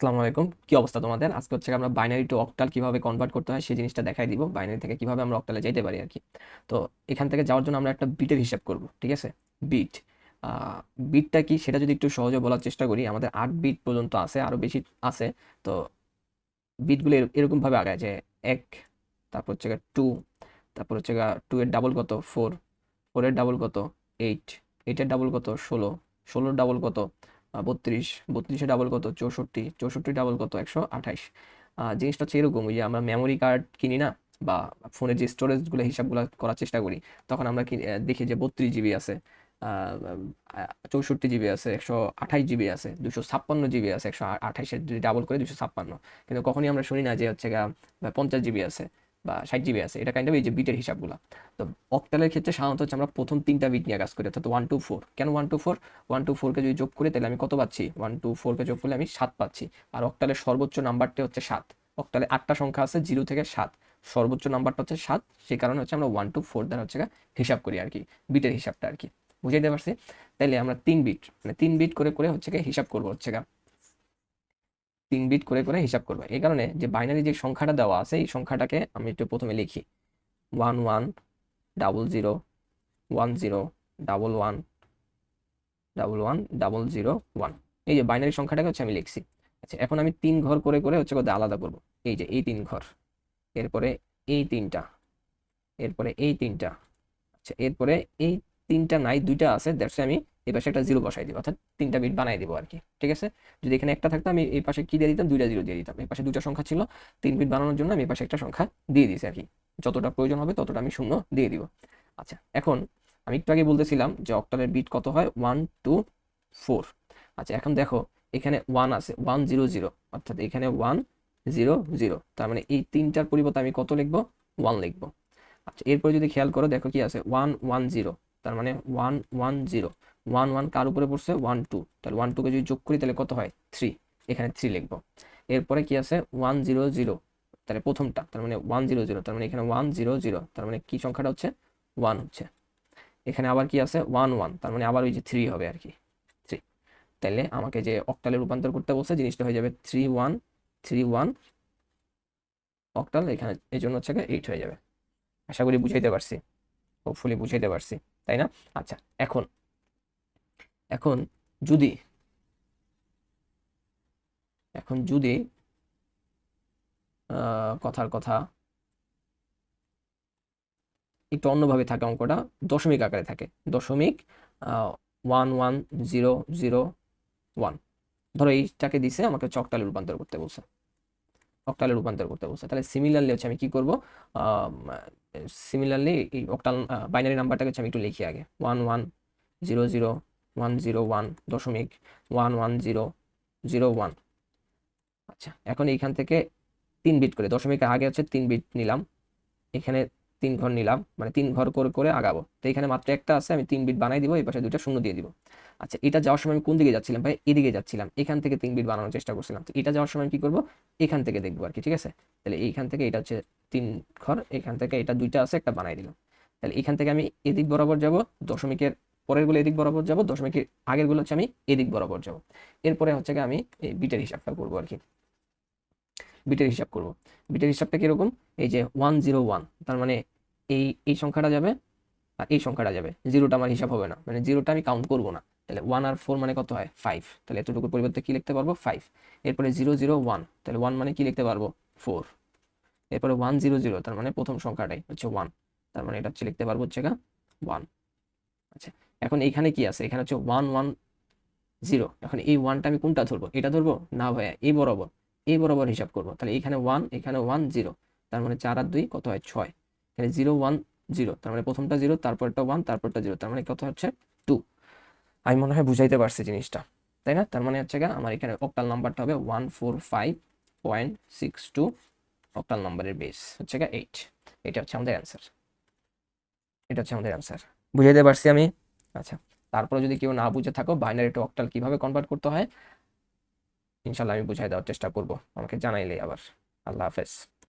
আসসালামু আলাইকুম। কি অবস্থা তোমাদের? আজকে হচ্ছে আমরা বাইনারি টু অক্টাল কীভাবে কনভার্ট করতে হয় সেই জিনিসটা দেখাই দিব। বাইনারি থেকে কীভাবে আমরা অক্টালে যেতে পারি আর কি তো এখান থেকে যাওয়ার জন্য আমরা একটা বিটের হিসাব করব, ঠিক আছে? বিট বিটটা কি সেটা যদি একটু সহজে বলার চেষ্টা করি, আমাদের আট বিট পর্যন্ত আছে আরও বেশি আছে। তো বিটগুলো এরকমভাবে আগায় যে এক, তারপর হচ্ছে টু তারপর হচ্ছে টু এর ডাবল কত? ফোর ফোরের ডাবল কত? এইট এইটের ডাবল কত? ষোলো, ষোলোর ডাবল কত? বত্রিশ, বত্রিশে ডাবল কত? চৌষট্টি চৌষট্টি ডাবল কত? একশো আঠাইশ। জিনিসটা হচ্ছে এরকম যে আমরা মেমোরি কার্ড কিনি না, বা ফোনের যে স্টোরেজগুলো হিসাবগুলো করার চেষ্টা করি, তখন আমরা দেখি যে বত্রিশ জিবি আছে চৌষট্টি জিবি আছে, একশো আঠাইশ জিবি আছে, দুশো ছাপ্পান্ন জিবি আছে, একশো আঠাইশের ডাবল করে দুশো ছাপ্পান্ন। কিন্তু কখনই আমরা শুনি না যে হচ্ছে পঞ্চাশ জিবি আছে। বা ষাট জিবি আছে, এটা কাইন্ড অফ এই যে বিটের হিসাবগুলো। তো অক্টালের ক্ষেত্রে সাধারণত হচ্ছে আমরা প্রথম তিনটা বিট নিয়ে কাজ করি, অর্থাৎ ওয়ান টু ফোর কেন one two four one two ফোরকে যদি যোগ করি, তাহলে আমি কত পাচ্ছি? ওয়ান টু ফোরকে যোগ করলে আমি সাত পাচ্ছি। আর অক্টালের সর্বোচ্চ নাম্বারটি হচ্ছে সাত। অক্টালে আটটা সংখ্যা আছে জিরো থেকে সাত। সর্বোচ্চ নাম্বারটা হচ্ছে সাত সেই কারণে হচ্ছে আমরা ওয়ান টু ফোর দ্বারা হচ্ছে হিসাব করি আর কি, বিটের হিসাবটা আর কি। বুঝাইতে পারছি? তাইলে আমরা তিন বিট মানে তিন বিট করে করে হচ্ছে হিসাব করব হচ্ছে তিন বিট করে করে হিসাব করব। এই কারণে যে বাইনারি যে সংখ্যাটা দেওয়া আছে এই সংখ্যাটাকে আমি একটু প্রথমে লিখি। One one double zero, one zero double one double one double zero one. এই যে বাইনারি সংখ্যাটাকে হচ্ছে আমি লিখছি। আচ্ছা এখন আমি তিন ঘর করে করে হচ্ছে কোথায় আলাদা করব। এই যে এই তিন ঘর। এরপরে এই তিনটা। এরপরে এই তিনটা। আচ্ছা এরপরে এই তিনটা নাই, দুইটা আছে দ্যাটস আমি এই পাশে একটা জিরো বসাই দিব, অর্থাৎ তিনটা বিট বানাই দিব আর কি, ঠিক আছে? যদি এখানে একটা থাকতো আমি এই পাশে কি দিয়ে দিতাম? দুইটা জিরো দিয়ে দিতাম। এই পাশে দুইটা সংখ্যা ছিল, তিন বিট বানানোর জন্য আমি এই পাশে একটা সংখ্যা দিয়ে দিয়েছি আর কি। যতটা প্রয়োজন হবে ততটা আমি শূন্য দিয়ে দিব। আচ্ছা এখন আমি একটু আগে বলতেছিলাম যে অক্টালের বিট কত হয়? ওয়ান টু ফোর আচ্ছা এখন দেখো, এখানে ওয়ান আছে ওয়ান জিরো জিরো অর্থাৎ এখানে ওয়ান জিরো জিরো তার মানে এই তিনটার পরিবর্তে আমি কত লিখব? ওয়ান লিখব। আচ্ছা এরপরে যদি খেয়াল করো, দেখো কি আছে? ওয়ান ওয়ান জিরো তার মানে one one zero one one কার উপরে পড়ছে? One two. তাহলে ওয়ান টুকে যদি যোগ করি, তাহলে কত হয়? থ্রি। এখানে থ্রি লিখব। এরপরে কি আছে? One zero zero. তাহলে প্রথমটা, তার মানে ওয়ান জিরো জিরো, তার মানে এখানে ওয়ান জিরো জিরো। তার মানে কি সংখ্যাটা হচ্ছে? ওয়ান হচ্ছে। এখানে আবার কি আছে? One one. তার মানে আবার ওই যে থ্রি হবে আর কি থ্রি। তাহলে আমাকে যে অক্টালে রূপান্তর করতে বলছে, জিনিসটা হয়ে যাবে three one three one. Octal এখানে এই জন্য হচ্ছে এইট হয়ে যাবে। আশা করি বুঝাইতে পারছি। হোপফুলি বুঝাইতে পারছি। তাই না? আচ্ছা এখন এখন যদি এখন যদি কথার কথা একটু অন্যভাবে থাকে অঙ্কটা, দশমিক আকারে থাকে। দশমিক one one zero zero one ধরো এইটাকে দিছে, আমাকে চকটালে রূপান্তর করতে বলছে। অক্টালে রূপান্তর করতে বলছে। তাহলে সিমিলারলি হচ্ছে আমি কি করব? সিমিলারলি এই অক্টাল বাইনারি নাম্বারটাকে হচ্ছে আমি একটু লিখি আগে। One one zero zero one zero one দশমিক one one zero zero one আচ্ছা এখন এইখান থেকে তিন বিট করে, দশমিকের আগে হচ্ছে তিন বিট নিলাম। এখানে তিন ঘর নিলাম মানে তিন ঘর করে করে আগাবো। তো এখানে মাত্র একটা আছে, আমি তিন বিট বানাই দিব, এই পাশে দুইটা শূন্য দিয়ে দিব। আচ্ছা এটা যাওয়ার সময় আমি কোন দিকে যাচ্ছিলাম ভাই? এদিকে যাচ্ছিলাম, এখান থেকে তিন বিট বানানোর চেষ্টা করছিলাম। তো এটা যাওয়ার সময় কি করব? এখান থেকে দেখব আর কি, ঠিক আছে? তাহলে এইখান থেকে এটা হচ্ছে তিন ঘর, এখান থেকে এটা দুইটা আছে, একটা বানাই দিলাম। তাহলে এখান থেকে আমি এদিক বরাবর যাব, দশমিকের পরেরগুলো এদিক বরাবর যাব, দশমিকের আগেরগুলো হচ্ছে আমি এদিক বরাবর যাব। এরপরে হচ্ছে আমি এই বিটের হিসাবটা করব আর কি। বিটের হিসাব করব। বিটের হিসাবটা কীরকম? এই যে ওয়ান জিরো ওয়ান তার মানে এই এই সংখ্যাটা যাবে আর এই সংখ্যাটা যাবে। জিরোটা আমার হিসাব হবে না মানে জিরোটা আমি কাউন্ট করব না। তাহলে ওয়ান আর ফোর মানে কত হয়? ফাইভ তাহলে এতটুকুর পরিবর্তে কি লিখতে পারব? ফাইভ এরপরে জিরো জিরো ওয়ান তাহলে ওয়ান মানে কি লিখতে পারব? ফোর এরপরে ওয়ান জিরো জিরো তার মানে প্রথম সংখ্যাটাই হচ্ছে ওয়ান তার মানে এটা হচ্ছে লিখতে পারব হচ্ছে গা ওয়ান আচ্ছা এখন এইখানে কি আছে? এখানে হচ্ছে ওয়ান ওয়ান জিরো এখন এই ওয়ানটা আমি কোনটা ধরবো? এটা ধরবো? না ভাইয়া, এই বরাবর। এই বরাবর হিসাব করব। তাহলে এখানে ওয়ান এখানে ওয়ান জিরো তার মানে চার আর দুই কত হয়? ছয়। এখানে জিরো ওয়ান জিরো তার মানে প্রথমটা জিরো তারপরটা ওয়ান তারপরটা জিরো তার মানে কত হচ্ছে? টু আমি মনে হয় বুঝাইতে পারছি জিনিসটা। তাই না? তার মানে হচ্ছে গা আমার এখানে অক্টাল নাম্বারটা হবে one four five point six two octal নাম্বারের বেস হচ্ছে গা এইট এটা হচ্ছে আমাদের অ্যান্সার এটা হচ্ছে আমাদের অ্যান্সার বুঝাইতে পারছি আমি? আচ্ছা তারপরে যদি কেউ না বুঝে থাকো বাইনারি টু অক্টাল কীভাবে কনভার্ট করতে হয়, ইনশাল্লাহ আমি বুঝাই দেওয়ার চেষ্টা করব। আমাকে জানাইলে আবার। আল্লাহ হাফেজ।